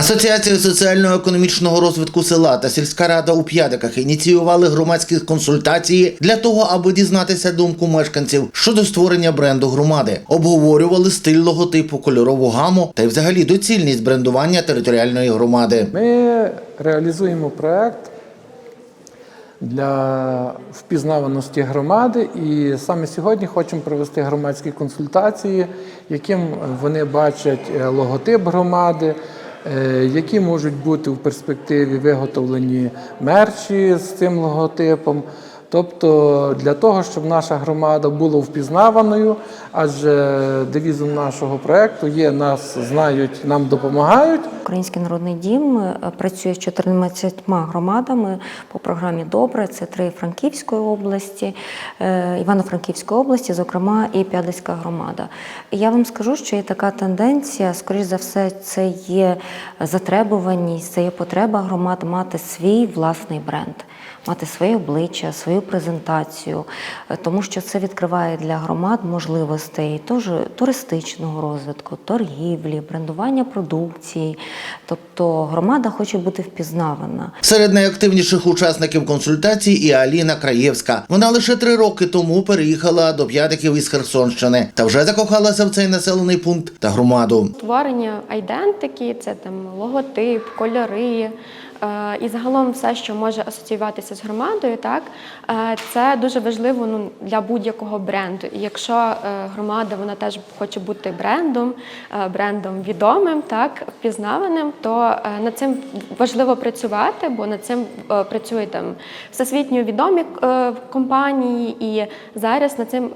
Асоціація соціально-економічного розвитку села та сільська рада у П'ядиках ініціювали громадські консультації для того, аби дізнатися думку мешканців щодо створення бренду громади. Обговорювали стиль логотипу, кольорову гаму та й взагалі доцільність брендування територіальної громади. Ми реалізуємо проект для впізнаваності громади, і саме сьогодні хочемо провести громадські консультації, яким вони бачать е, логотип громади, які можуть бути в перспективі виготовлені мерчі з цим логотипом. Тобто для того, щоб наша громада була впізнаваною, адже девізом нашого проекту є нас знають, нам допомагають. Український народний дім е, працює з 14 громадами по програмі Добре. Це три Франківської області, е, Івано-Франківської області, зокрема, і П'ядицька громада. Я вам скажу, що є така тенденція, скоріш за все, це є затребуваність, це є потреба громад мати свій власний бренд. Мати своє обличчя, свою презентацію, е, тому що це відкриває для громад можливостей теж туристичного розвитку, торгівлі, брендування продукції. Тобто громада хоче бути впізнавана. Серед найактивніших учасників консультацій і Аліна Краєвська. Вона лише три роки тому переїхала до п'ятиків із Херсонщини та вже закохалася в цей населений пункт та громаду. Творення айдентики, це там логотип, кольори. Е, І загалом все, що може асоціюватися з громадою, так е, це дуже важливо ну, для будь-якого бренду. І якщо е, громада вона теж хоче бути брендом, брендом відомим, так впізнаваним, то над цим важливо працювати, бо над цим працюють там всесвітньо відомі компанії, і зараз над цим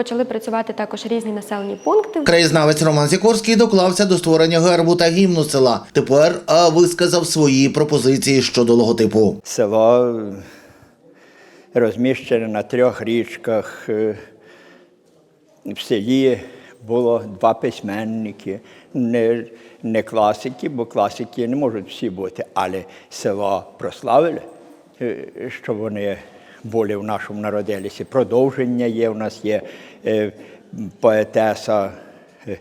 почали працювати також різні населені пункти. Краєзнавець Роман Сікорський доклався до створення гербу та гімну села. Тепер а, висказав свої пропозиції щодо логотипу. Село розміщене на трьох річках. Е, В селі було два письменники, не, не класики, бо класики не можуть всі бути, але село прославили, е, що вони були в нашому народилісі. Продовження є, у нас є е, поетеса е,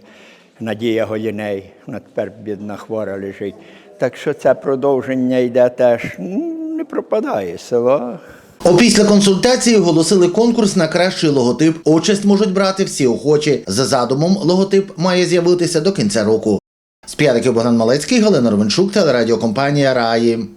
Надія Голіней, вона тепер бідна хвора лежить. Так що це продовження йде теж, не пропадає село. Опісля консультації оголосили конкурс на кращий логотип. Участь можуть брати всі охочі. За задумом, логотип має з'явитися до кінця року. З П'ядиків Богдан Малецький, Галина Ровенчук, телерадіокомпанія Раї.